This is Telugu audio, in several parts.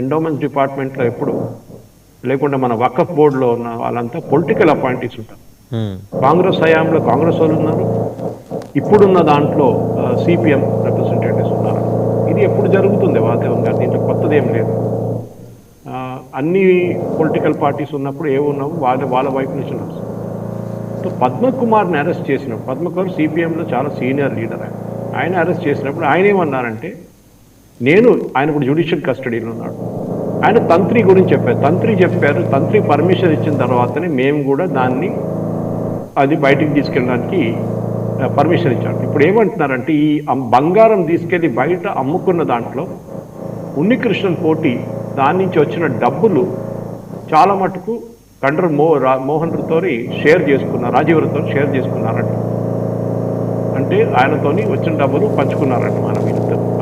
ఎండోమెంట్స్ డిపార్ట్మెంట్లో ఎప్పుడు లేకుంటే మన వకఫ్ బోర్డులో ఉన్న వాళ్ళంతా పొలిటికల్ అపాయింటీస్ ఉంటారు. ఉమ్, కాంగ్రెస్ హయాంలో కాంగ్రెస్ వాళ్ళు ఉన్నారు. ఇప్పుడున్న దాంట్లో సిపిఎం రిప్రజెంటేటివ్స్ ఉన్నారు. ఇది ఎప్పుడు జరుగుతుంది? వాతావరణం గారు దీంట్లో కొత్తది ఏం లేదు అన్ని పొలిటికల్ పార్టీస్ ఉన్నప్పుడు ఏ ఉన్నాము వాళ్ళ వాళ్ళ వైపు నుంచి నడుస్తుంది సో పద్మకుమార్ని అరెస్ట్ చేసినప్పుడు పద్మకుమార్ సిపిఎంలో చాలా సీనియర్ లీడర్ ఆయన. ఆయన అరెస్ట్ చేసినప్పుడు ఆయన ఏమన్నారంటే నేను ఆయన కూడా జ్యుడిషియల్ కస్టడీలో ఉన్నాడు. ఆయన తంత్రి గురించి చెప్పారు. తంత్రి చెప్పారు తంత్రి పర్మిషన్ ఇచ్చిన తర్వాతనే మేము కూడా దాన్ని అది బయటికి తీసుకెళ్ళడానికి పర్మిషన్ ఇచ్చాడు ఇప్పుడు ఏమంటున్నారంటే ఈ బంగారం తీసుకెళ్ళి బయట అమ్ముకున్న దాంట్లో ఉన్నికృష్ణన్ పోటీ దాని నుంచి వచ్చిన డబ్బులు చాలా మటుకు కండ్ర మో రా- మోహన్ షేర్ చేసుకున్నారు రాజీవ్తో షేర్ చేసుకున్నారంట. అంటే ఆయనతోని వచ్చిన డబ్బులు పంచుకున్నారంట మనం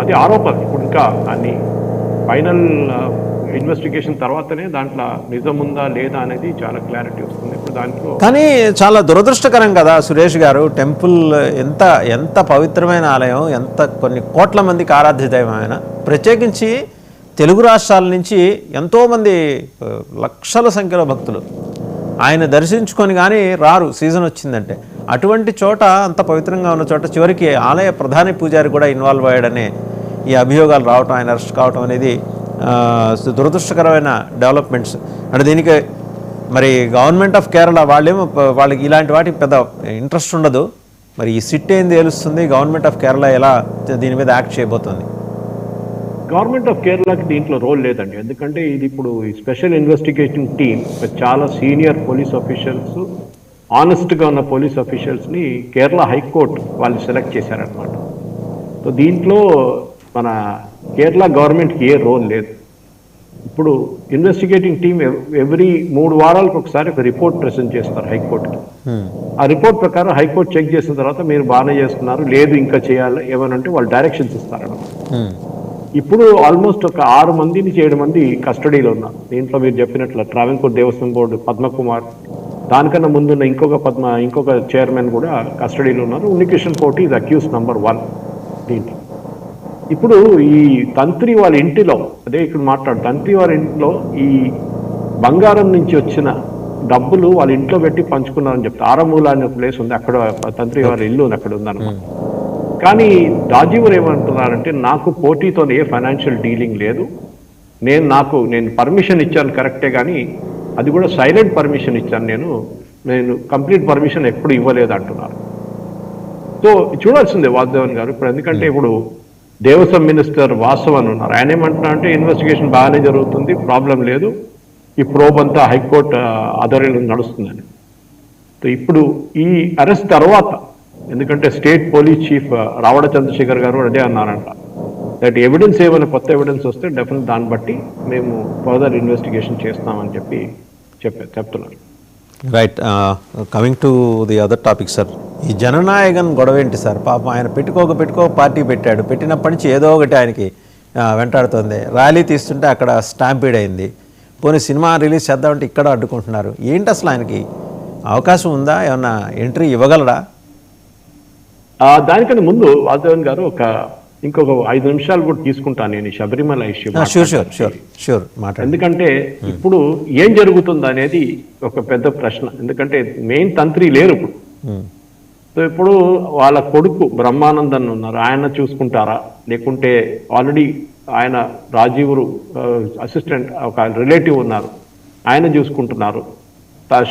అది ఆరోపణ. ఇప్పుడు ఇంకా అన్ని ఫైనల్ ఇన్వెస్టిగేషన్ తర్వాతనే దాంట్లో నిజం ఉందా లేదా అనేది చాలా క్లారిటీ వస్తుంది. ఇప్పుడు దాంట్లో కానీ చాలా దురదృష్టకరం కదా సురేష్ గారు. టెంపుల్ ఎంత ఎంత పవిత్రమైన ఆలయం ఎంత కొన్ని కోట్ల మందికి ఆరాధ్య దైవమైన ప్రత్యేకించి తెలుగు రాష్ట్రాల నుంచి ఎంతోమంది లక్షల సంఖ్యలో భక్తులు. ఆయన దర్శించుకొని కానీ రారు సీజన్ వచ్చిందంటే. అటువంటి చోట అంత పవిత్రంగా ఉన్న చోట చివరికి ఆలయ ప్రధాన పూజారి కూడా ఇన్వాల్వ్ అయ్యాడనే ఈ అభియోగాలు రావటం ఆయన అరెస్ట్ కావటం అనేది దురదృష్టకరమైన డెవలప్మెంట్స్. అంటే దీనికి మరి గవర్నమెంట్ ఆఫ్ కేరళ వాళ్ళేమో వాళ్ళకి ఇలాంటి వాటికి పెద్ద ఇంట్రెస్ట్ ఉండదు. మరి ఈ సిట్ ఏం తెలుస్తుంది గవర్నమెంట్ ఆఫ్ కేరళ ఎలా దీని మీద యాక్ట్ చేయబోతోంది? గవర్నమెంట్ ఆఫ్ కేరళకి దీంట్లో రోల్ లేదండి. ఎందుకంటే ఇది ఇప్పుడు ఈ స్పెషల్ ఇన్వెస్టిగేషన్ టీమ్ చాలా సీనియర్ పోలీస్ ఆఫీషియల్స్ ఆనెస్ట్గా ఉన్న పోలీస్ ఆఫీషియల్స్ని కేరళ హైకోర్టు వాళ్ళు సెలెక్ట్ చేశారనమాట సో దీంట్లో మన కేరళ గవర్నమెంట్కి ఏ రోల్ లేదు. ఇప్పుడు ఇన్వెస్టిగేటింగ్ టీమ్ ఎవ్రీ మూడు వారాలకు ఒకసారి ఒక రిపోర్ట్ ప్రెజెంట్ చేస్తారు హైకోర్టుకి. ఆ రిపోర్ట్ ప్రకారం హైకోర్టు చెక్ చేసిన తర్వాత మీరు బాగానే చేస్తున్నారు లేదు ఇంకా చేయాలి ఏమనంటే వాళ్ళు డైరెక్షన్స్ ఇస్తారన్నమాట. హ్మ్. ఇప్పుడు ఆల్మోస్ట్ ఒక ఆరు మంది నుంచి ఏడు మంది కస్టడీలో ఉన్నారు దీంట్లో మీరు చెప్పినట్లు ట్రావెన్కోర్ దేవస్వం బోర్డు పద్మకుమార్ దానికన్నా ముందున్న ఇంకొక పద్మ ఇంకొక చైర్మన్ కూడా కస్టడీలో ఉన్నారు. ఉన్నికిషన్ కోటి ఇది అక్యూస్ నంబర్ వన్ దీంట్లో. ఇప్పుడు ఈ తంత్రి వాళ్ళ ఇంటిలో అదే ఇక్కడ మాట్లాడు తంత్రి వాళ్ళ ఇంట్లో ఈ బంగారం నుంచి వచ్చిన డబ్బులు వాళ్ళ ఇంట్లో పెట్టి పంచుకున్నారని చెప్తారు ఆరమూల అనే ప్లేస్ ఉంది అక్కడ తంత్రి వాళ్ళ ఇల్లు ఉంది అక్కడ ఉందన్నమాట. కానీ రాజీవర్ ఏమంటున్నారంటే నాకు పోటీతో ఏ ఫైనాన్షియల్ డీలింగ్ లేదు. నేను నాకు నేను పర్మిషన్ ఇచ్చాను కరెక్టే కానీ అది కూడా సైలెంట్ పర్మిషన్ ఇచ్చాను నేను. నేను కంప్లీట్ పర్మిషన్ ఎప్పుడు ఇవ్వలేదు అంటున్నారు. సో చూడాల్సిందే వాసుదేవన్ గారు. ఇప్పుడు ఎందుకంటే ఇప్పుడు దేవస్వం మినిస్టర్ వాసవన్ ఉన్నారు. ఆయన ఏమంటున్నా అంటే ఇన్వెస్టిగేషన్ బాగానే జరుగుతుంది ప్రాబ్లం లేదు. ఈ ప్రోబ్ అంతా హైకోర్టు ఆధ్వర్యంలో నడుస్తుందని. సో ఇప్పుడు ఈ అరెస్ట్ తర్వాత ఎందుకంటే state police chief Ravana Chandrasekhar గారు అదే అన్నారంట. దట్ ఎవిడెన్స్ ఏమైనా కొత్త ఎవిడెన్స్ వస్తే డెఫినెట్ దాన్ని బట్టి మేము ఫర్దర్ ఇన్వెస్టిగేషన్ చేస్తామని చెప్పి చెప్పారు చెప్తున్నారు. Right coming to the other topic sir ఈ జననాయకన్ గొడవ ఏంటి సార్ పాపం ఆయన పెట్టుకోక పెట్టుకోక పార్టీ పెట్టాడు. పెట్టినప్పటి నుంచి ఏదో ఒకటి ఆయనకి వెంటాడుతుంది. ర్యాలీ తీస్తుంటే అక్కడ స్టాంపీడ్ అయింది. పోనీ సినిమా రిలీజ్ చేద్దామంటే ఇక్కడ అడ్డుకుంటున్నారు. ఏంటి అసలు ఆయనకి? అవకాశం ఉందా? ఏమన్నా ఎంట్రీ ఇవ్వగలడా? దానికన్నా ముందు వాసుదేవన్ గారు ఒక ఇంకొక ఐదు నిమిషాలు కూడా తీసుకుంటాను నేను శబరిమల ఇష్యూ ఎందుకంటే ఇప్పుడు ఏం జరుగుతుంది అనేది ఒక పెద్ద ప్రశ్న. ఎందుకంటే మెయిన్ తంత్రి లేరు ఇప్పుడు. Hmm. సో ఇప్పుడు వాళ్ళ కొడుకు బ్రహ్మానందన్ ఉన్నారు. ఆయన చూసుకుంటారా? లేకుంటే ఆల్రెడీ ఆయన రాజీవురు అసిస్టెంట్ ఒక రిలేటివ్ ఉన్నారు. ఆయన చూసుకుంటున్నారు.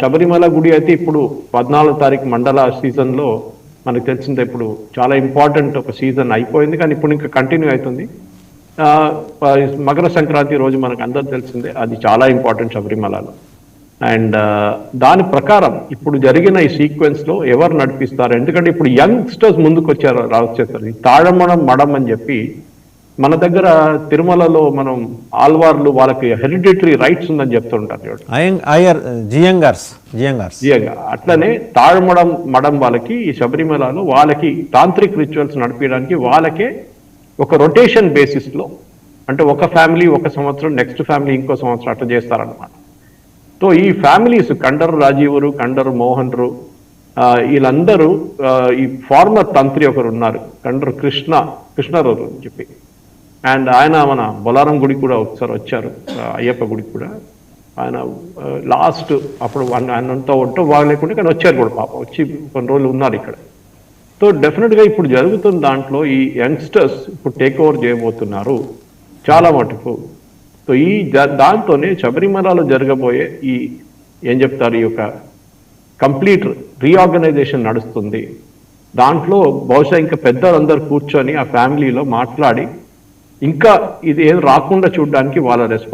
శబరిమల గుడి అయితే ఇప్పుడు పద్నాలుగు తారీఖు మండల సీజన్లో మనకు తెలిసిందే ఇప్పుడు చాలా ఇంపార్టెంట్ ఒక సీజన్ అయిపోయింది కానీ ఇప్పుడు ఇంకా కంటిన్యూ అవుతుంది. మకర సంక్రాంతి రోజు మనకు అందరు తెలిసిందే అది చాలా ఇంపార్టెంట్ శబరిమలలో. అండ్ దాని ప్రకారం ఇప్పుడు జరిగిన ఈ సీక్వెన్స్లో ఎవరు నడిపిస్తారు? ఎందుకంటే ఇప్పుడు యంగ్స్టర్స్ ముందుకు వచ్చారు వచ్చేస్తారు ఈ తాళమడం మడం అని చెప్పి మన దగ్గర తిరుమలలో మనం ఆల్వార్లు వాళ్ళకి హెరిడిటరీ రైట్స్ ఉందని చెప్తుంటారు చూడండి అట్లనే తాళమడం మడం వాళ్ళకి ఈ శబరిమలలో వాళ్ళకి తాంత్రిక్ రిచువల్స్ నడిపించడానికి వాళ్ళకే ఒక రొటేషన్ బేసిస్లో అంటే ఒక ఫ్యామిలీ ఒక సంవత్సరం నెక్స్ట్ ఫ్యామిలీ ఇంకో సంవత్సరం అట్లా చేస్తారనమాట సో ఈ ఫ్యామిలీస్ కండరు రాజీవురు కండరు మోహన్రు వీళ్ళందరూ ఈ ఫార్మర్ తంత్రి ఒకరు ఉన్నారు కండరు కృష్ణ కృష్ణరావు అని చెప్పి. అండ్ ఆయన మన బొలారం గుడి కూడా ఒకసారి వచ్చారు అయ్యప్ప గుడికి కూడా. ఆయన లాస్ట్ అప్పుడు వన్ ఆయనంతా ఉంటే బాగలేకుండా కానీ వచ్చారు కూడా పాప. వచ్చి కొన్ని రోజులు ఉన్నారు ఇక్కడ. సో డెఫినెట్గా ఇప్పుడు జరుగుతున్న దాంట్లో ఈ యంగ్స్టర్స్ ఇప్పుడు టేక్ ఓవర్ చేయబోతున్నారు చాలా మటుకు. సో ఈ జ- దాంతోనే శబరిమలలో జరగబోయే ఈ ఏం చెప్తారు ఈ యొక్క కంప్లీట్ రీఆర్గనైజేషన్ నడుస్తుంది. దాంట్లో బహుశా ఇంకా పెద్దలందరూ కూర్చొని ఆ ఫ్యామిలీలో మాట్లాడి ఇంకా ఇది ఏం రాకుండా చూడడానికి వాళ్ళ రెస్పాన్స్